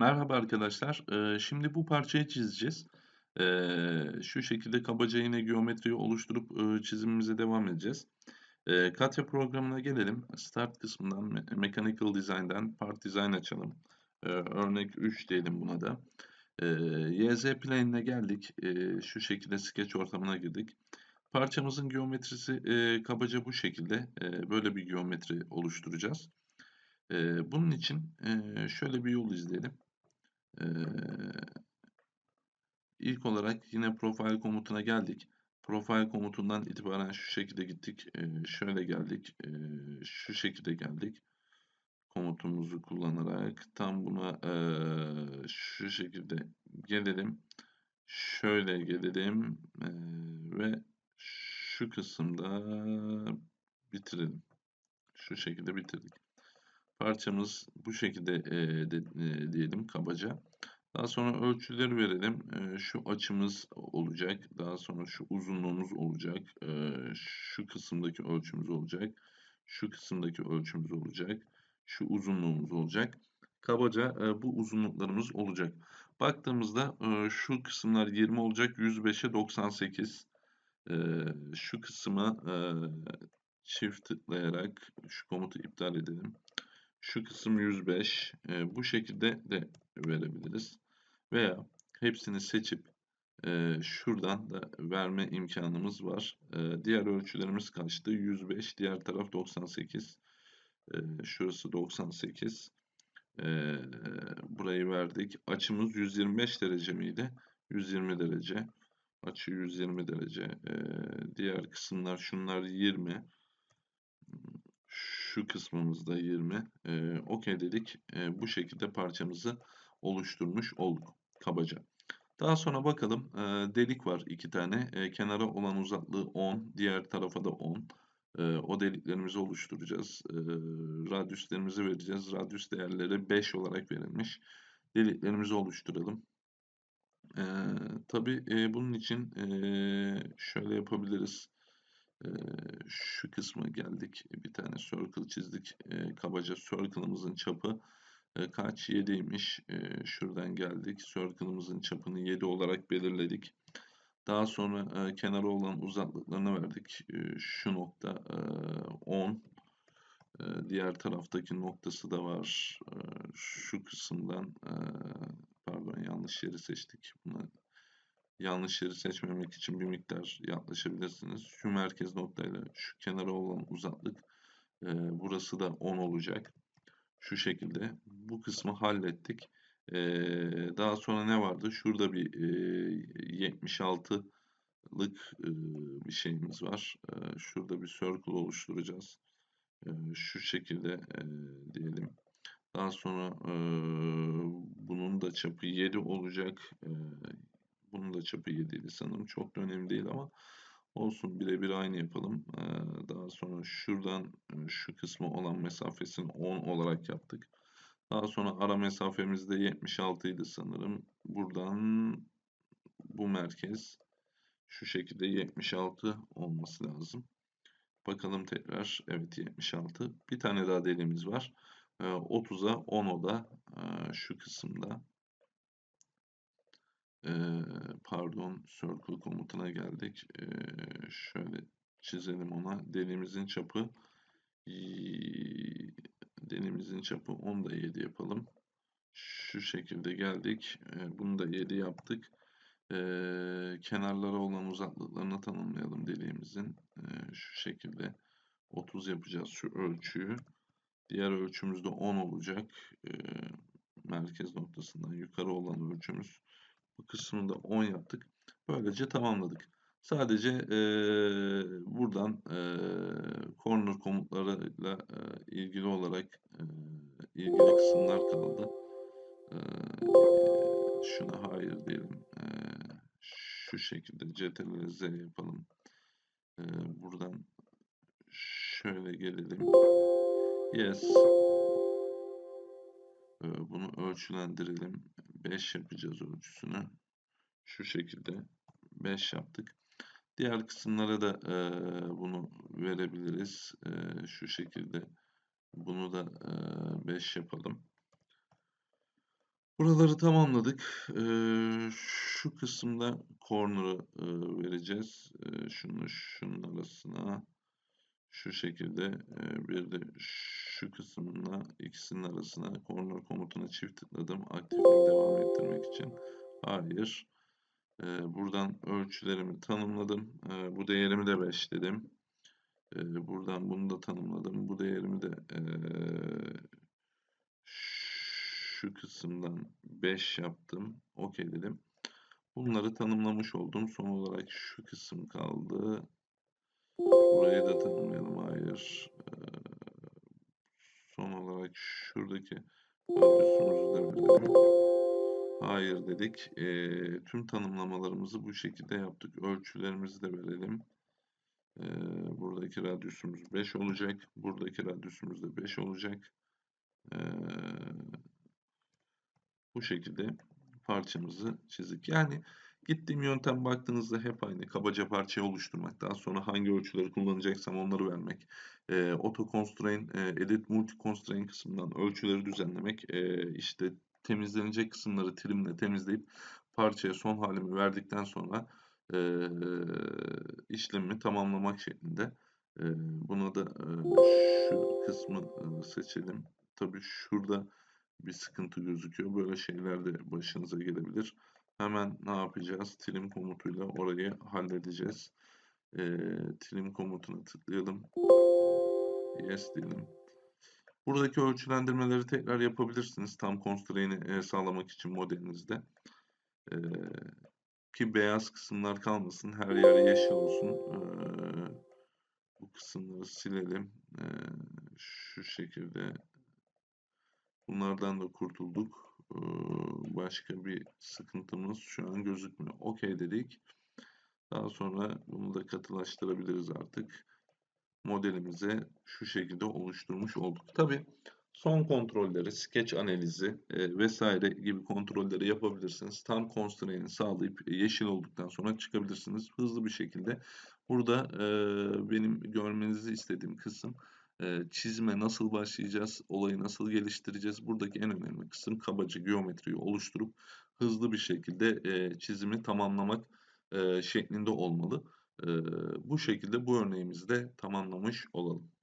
Merhaba arkadaşlar. Şimdi bu parçayı çizeceğiz. Şu şekilde kabaca yine geometriyi oluşturup çizimimize devam edeceğiz. Eee, Katya programına gelelim. Start kısmından Me Mechanical Design'den Part Design açalım. Örnek 3 diyelim buna da. YZ plane'ine geldik. Şu şekilde sketch ortamına girdik. Parçamızın geometrisi kabaca bu şekilde. Böyle bir geometri oluşturacağız. Bunun için şöyle bir yol izleyelim. Eee, ilk olarak yine profile komutuna geldik. Profile komutundan itibaren şu şekilde gittik. Şöyle geldik. Şu şekilde geldik. Komutumuzu kullanarak tam buna şu şekilde gelelim. Şöyle gelelim eee, ve şu kısımda bitirelim. Şu şekilde bitirdik. Parçamız bu şekilde eee, de, eee, diyelim kabaca. Daha sonra ölçüleri verelim. Eee, şu açımız olacak. Daha sonra şu uzunluğumuz olacak. Eee, şu kısımdaki ölçümüz olacak. Şu kısımdaki ölçümüz olacak. Şu uzunluğumuz olacak. Kabaca eee, bu uzunluklarımız olacak. Baktığımızda eee, şu kısımlar 20 olacak. 105'e 98. Eee, şu kısma eee, çift tıklayarak şu komutu iptal edelim. Şu kısım 105. Eee, bu şekilde de verebiliriz. Veya hepsini seçip eee, şuradan da verme imkanımız var. Eee, diğer ölçülerimiz kaçtı? 105. Diğer taraf 98. Eee, şurası 98. Eee, burayı verdik. Açımız 125 derece miydi? 120 derece. Açı 120 derece. Eee, diğer kısımlar şunlar 20. Şu kısmımızda 20. Eee Okey dedik. Eee, bu şekilde parçamızı oluşturmuş olduk kabaca. Daha sonra bakalım eee, delik var iki tane. Eee, kenara olan uzaklığı 10, diğer tarafa da 10. Eee, o deliklerimizi oluşturacağız. Eee, radyüslerimizi vereceğiz. Radyüs değerleri 5 olarak verilmiş. Deliklerimizi oluşturalım. Eee tabii eee, bunun için eee, şöyle yapabiliriz. Şu kısma geldik. Bir tane circle çizdik. Eee, kabaca circle'ımızın çapı e, kaç? 7'ymiş. E, şuradan geldik. Circle'ımızın çapını 7 olarak belirledik. Daha sonra e, kenara olan uzaklıklarını verdik. E, şu nokta e, 10. E, diğer taraftaki noktası da var. E, şu kısımdan e, pardon yanlış yeri seçtik. Buna yanlış yeri seçmemek için bir miktar yaklaşabilirsiniz. Şu merkez noktayla şu kenara olan uzaklık e, burası da 10 olacak. Şu şekilde. Bu kısmı hallettik. Ee, daha sonra ne vardı? Şurada bir e, 76'lık e, bir şeyimiz var. E, şurada bir circle oluşturacağız. E, şu şekilde e, diyelim. Daha sonra e, bunun da çapı 7 olacak. E, bunun da çapı 7 idi sanırım. Çok da önemli değil ama olsun birebir aynı yapalım. E, daha sonra şuradan e, şu kısmı olan mesafesini 10 olarak yaptık. Daha sonra ara mesafemiz de 76 idi sanırım. Buradan bu merkez şu şekilde 76 olması lazım. Bakalım tekrar. Evet 76. Bir tane daha deliğimiz var. 30'a 10 oda şu kısımda. Pardon circle komutuna geldik. Şöyle çizelim ona. Deliğimizin çapı denimizin çapı 10 da 7 yapalım. Şu şekilde geldik. Bunu da 7 yaptık. kenarlara olan uzaklıklarını tanımlayalım deliğimizin. şu şekilde 30 yapacağız şu ölçüyü. Diğer ölçümüz de 10 olacak. merkez noktasından yukarı olan ölçümüz. Bu kısmını da 10 yaptık. Böylece tamamladık. Sadece e, buradan e, corner komutlarıyla e, ilgili olarak e, ilgili kısımlar kaldı. E, şuna hayır diyelim. E, şu şekilde ctrl z yapalım. E, buradan şöyle gelelim. Yes. E, bunu ölçülendirelim. 5 yapacağız ölçüsünü. Şu şekilde 5 yaptık. Diğer kısımlara da e, bunu verebiliriz. E, şu şekilde bunu da e, 5 yapalım. Buraları tamamladık. Eee, şu kısımda corner'ı eee, vereceğiz. Eee, şunu şunun arasına şu şekilde eee, bir de şu kısmına ikisinin arasına corner komutuna çift tıkladım. Aktifini devam ettirmek için. Hayır. Eee, buradan ölçülerimi tanımladım. Eee, bu değerimi de 5 dedim. Eee, buradan bunu da tanımladım. Bu değerimi de eee, şu kısımdan 5 yaptım. OK dedim. Bunları tanımlamış oldum. Son olarak şu kısım kaldı. Burayı da tanımlayalım. Hayır. Ee, son olarak şuradaki radyüsümüzü de verelim. Hayır dedik. Ee, tüm tanımlamalarımızı bu şekilde yaptık. Ölçülerimizi de verelim. Ee, buradaki radyüsümüz 5 olacak. Buradaki radyüsümüz de 5 olacak. Ee, bu şekilde parçamızı çizdik. Yani gittiğim yöntem baktığınızda hep aynı. Kabaca parçayı oluşturmak. Daha sonra hangi ölçüleri kullanacaksam onları vermek. E, auto constraint, e, edit multi constraint kısmından ölçüleri düzenlemek. E, işte temizlenecek kısımları trimle temizleyip parçaya son halimi verdikten sonra e, işlemi tamamlamak şeklinde. E, buna da e, şu kısmı e, seçelim. Tabii şurada bir sıkıntı gözüküyor. Böyle şeyler de başınıza gelebilir. Hemen ne yapacağız? Trim komutuyla orayı halledeceğiz. E, trim komutuna tıklayalım. Yes diyelim. Buradaki ölçülendirmeleri tekrar yapabilirsiniz. Tam constraint'i e, sağlamak için modelinizde. E, ki beyaz kısımlar kalmasın. Her yer yeşil olsun. E, bu kısımları silelim. E, şu şekilde Bunlardan da kurtulduk. Başka bir sıkıntımız şu an gözükmüyor. OK dedik. Daha sonra bunu da katılaştırabiliriz artık. Modelimize şu şekilde oluşturmuş olduk. Tabi son kontrolleri, sketch analizi e, vesaire gibi kontrolleri yapabilirsiniz. Tam constraint'i sağlayıp yeşil olduktan sonra çıkabilirsiniz. Hızlı bir şekilde. Burada e, benim görmenizi istediğim kısım çizime nasıl başlayacağız, olayı nasıl geliştireceğiz. Buradaki en önemli kısım kabaca geometriyi oluşturup hızlı bir şekilde çizimi tamamlamak şeklinde olmalı. Bu şekilde bu örneğimizi de tamamlamış olalım.